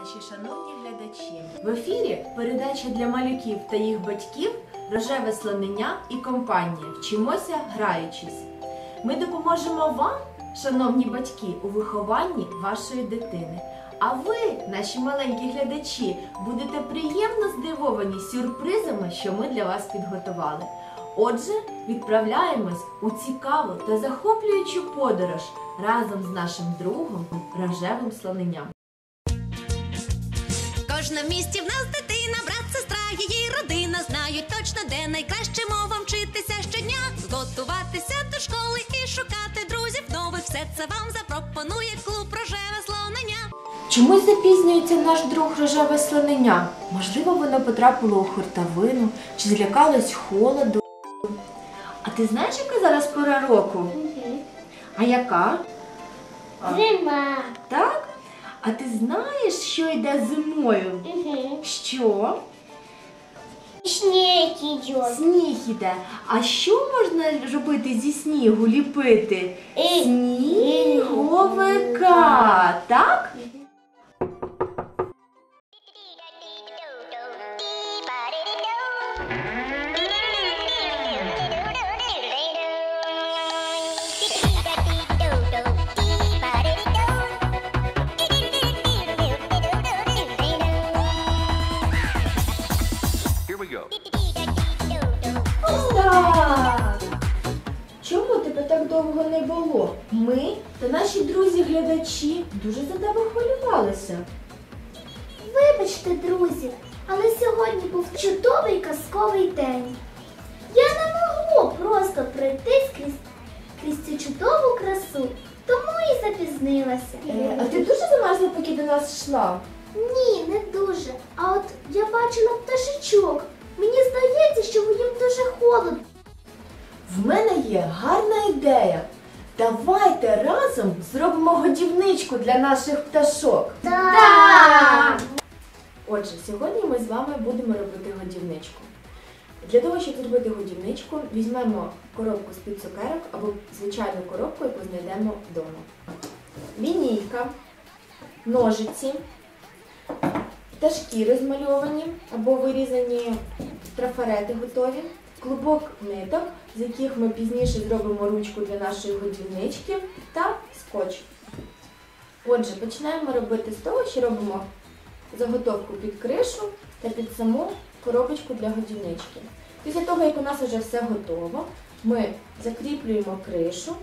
наші шановні глядачі. В ефірі передача для малюків та їх батьків Рожеве слонення і компанія. Вчимося граючись. Ми допоможемо вам, шановні батьки, у вихованні вашої дитини. А ви, наші маленькі глядачі, будете приємно здивовані сюрпризами, що ми для вас підготували. Отже, відправляємось у цікаву та захоплюючу подорож разом з нашим другом рожевим слоненням. Кожна в місті в нас дитина, брат, сестра, її родина знають точно, де найкраще мовам вчитися щодня, готуватися до школи і шукати друзів нових. Все це вам запропонує клуб рожеве слонення. Чомусь запізнюється наш друг рожеве слонення. Можливо, воно потрапило у хуртовину чи злякалось холоду. А ти знаєш, яка зараз пора року? А яка? Зима. Так? А ти знаєш, що йде зимою? Угу. Що? Сніг йде. Сніг іде. А що можна робити зі снігу, ліпити? Е, Сніговика, так? Так довго не було? Ми та наші друзі-глядачі дуже за тебе хвилювалися. Вибачте, друзі, але сьогодні був чудовий казковий день. Я не могло просто пройти скрізь, крізь цю чудову красу, тому і запізнилася. Е, а ти дуже замерзла, поки до нас йшла? Ні, не дуже. А от я бачила пташечок. Мені здається, що їм дуже холодно. В мене є гарна ідея. Давайте разом зробимо годівничку для наших пташок. Так! Отже, сьогодні ми з вами будемо робити годівничку. Для того, щоб зробити годівничку, візьмемо коробку з-під цукерок або звичайну коробку, яку знайдемо вдома. Лінійка, ножиці, пташки розмальовані або вирізані трафарети готові, клубок ниток, з яких ми пізніше зробимо ручку для нашої годівнички, та скотч. Отже, починаємо робити з того, що робимо заготовку під кришу та під саму коробочку для годівнички. Після того, як у нас вже все готово, ми закріплюємо кришу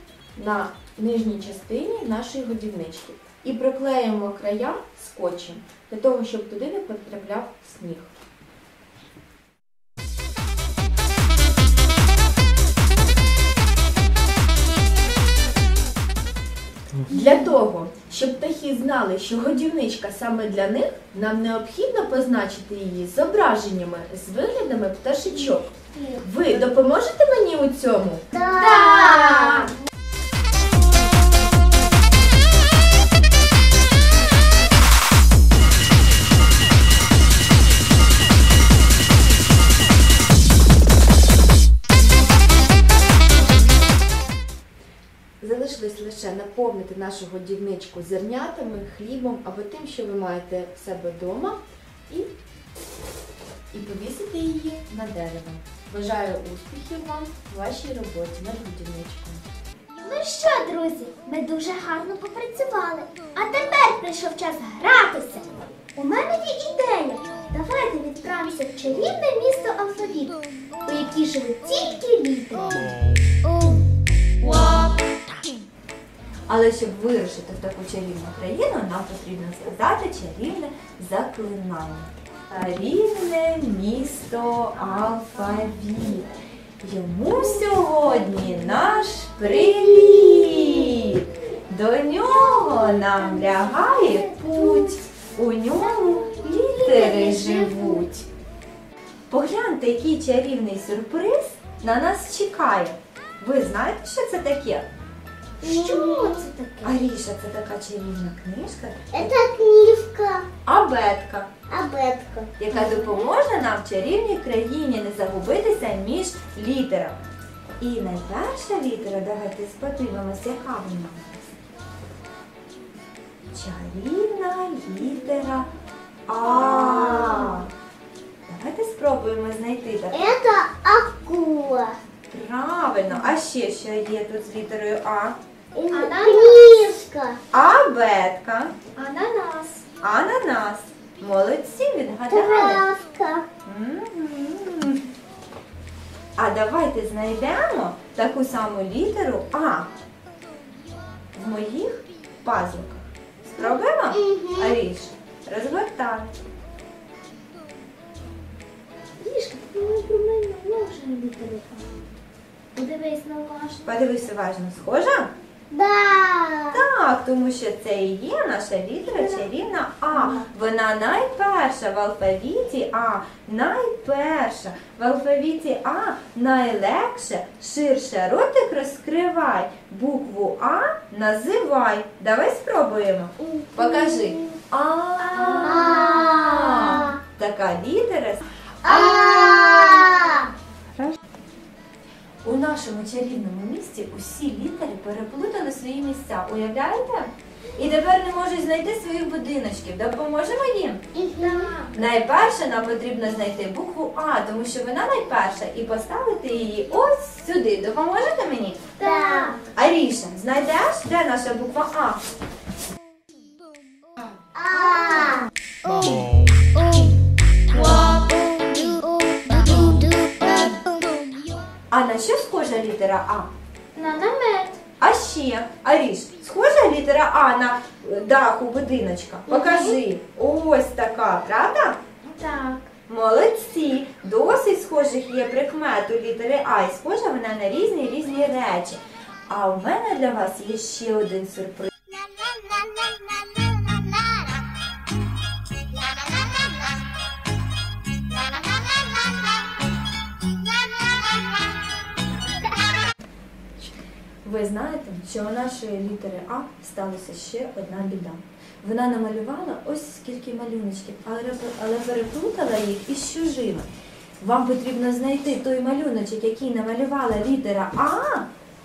на нижній частині нашої годівнички і приклеїмо края скотчем для того, щоб туди не потрапляв сніг. Для того, щоб птахи знали, що годівничка саме для них, нам необхідно позначити її зображеннями з виглядами пташечок. Ви допоможете мені у цьому? Так! Залишилось лише наповнити нашу годівничку зернятами, хлібом або тим, що ви маєте в себе вдома, і, і повісити її на дерево. Бажаю успіхів вам у вашій роботі над годівничкою. Ну що, друзі, ми дуже гарно попрацювали. А тепер прийшов час гратися. У мене є ідея. Давайте відправимося в чарівне місто алфавіт, у якій живуть тільки літери. Але щоб вирушити в таку чарівну країну, нам потрібно сказати чарівне заклинання. Чарівне місто Алфавіт. Йому сьогодні наш привіт. До нього нам лягає путь. У ньому літери живуть. Погляньте, який чарівний сюрприз на нас чекає. Ви знаєте, що це таке? Що це таке? Аріша це така чарівна книжка, Це книжка, абетка, абетка. яка допоможе нам в чарівній країні не загубитися між літерами. І найперша літера, давайте подивимося, яка вона. чарівна літера А. Давайте спробуємо знайти таке. Это акула. Правильно. А ще що є тут з літерою А? Книжка. Абетка. Ананас. Ананас. Молодці, відгадали. Травка. А давайте знайдемо таку саму літеру А в моїх пазликах. Спробуємо? Мгм. Аріш, розгортай. Книжка, ти не про мене може не телефон. Подивись на уважно. Подивись уважно, схожа? Да. Так, тому що це і є наша літера чарівна А. Вона найперша в алфавіті А. Найперша. В алфавіті А найлегше, ширше ротик розкривай. Букву А називай. Давай спробуємо. Покажи. А. Така літера. А. У нашому чарівному місті усі літери переплутали свої місця. Уявляєте? І тепер не можуть знайти своїх будиночків. Допоможемо їм? Найперше нам потрібно знайти букву А, тому що вона найперша, і поставити її ось сюди. Допоможете мені? Так. Аріша, знайдеш, де наша буква А? А. що схожа літера А? На намет. А ще, Аріш, схожа літера А на е, даху будиночка? Покажи. Ось така, правда? Так. Молодці! Досить схожих є прикмет у літери А, і схожа вона на різні різні речі. А у мене для вас є ще один сюрприз. Ви знаєте, що у нашої літери А сталося ще одна біда. Вона намалювала ось скільки малюночків, але переплутала їх із чужими. Вам потрібно знайти той малюночок, який намалювала літера А,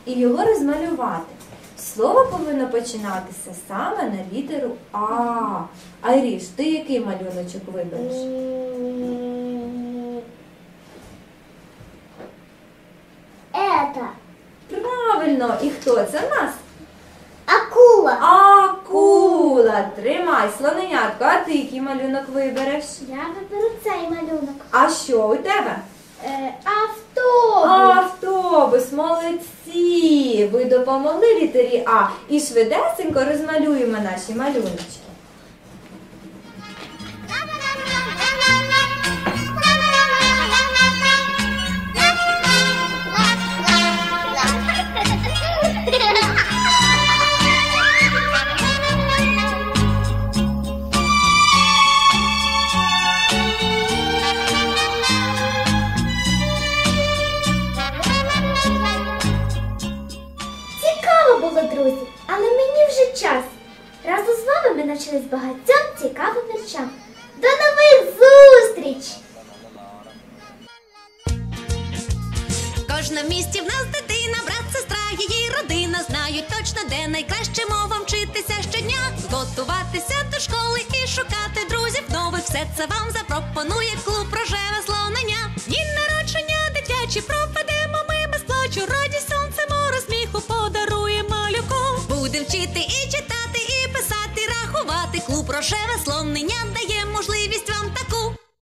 і його розмалювати. Слово повинно починатися саме на літеру А. Айріш, ти який малюночок вибереш? Это Правильно, і хто це в нас? акула. Акула! Тримай, слоненятко, а ти який малюнок вибереш? Я виберу цей малюнок. А що у тебе? Е, автобус. Автобус, молодці! Ви допомогли літері А і швидесенько розмалюємо наші малюночки. Багатьом цікавим речам. До нових зустріч! Кожна в місті в нас дитина, брат, сестра, її родина знають точно, де найкраще мовам вчитися щодня, готуватися до школи і шукати друзів нових. Все це вам запропонує клуб рожеве слонення. Дні народження дитячі проведемо ми без плачу. Радість сонце море сміху подарує малюку. Будем вчити і Прошеве слонення дає можливість вам таку.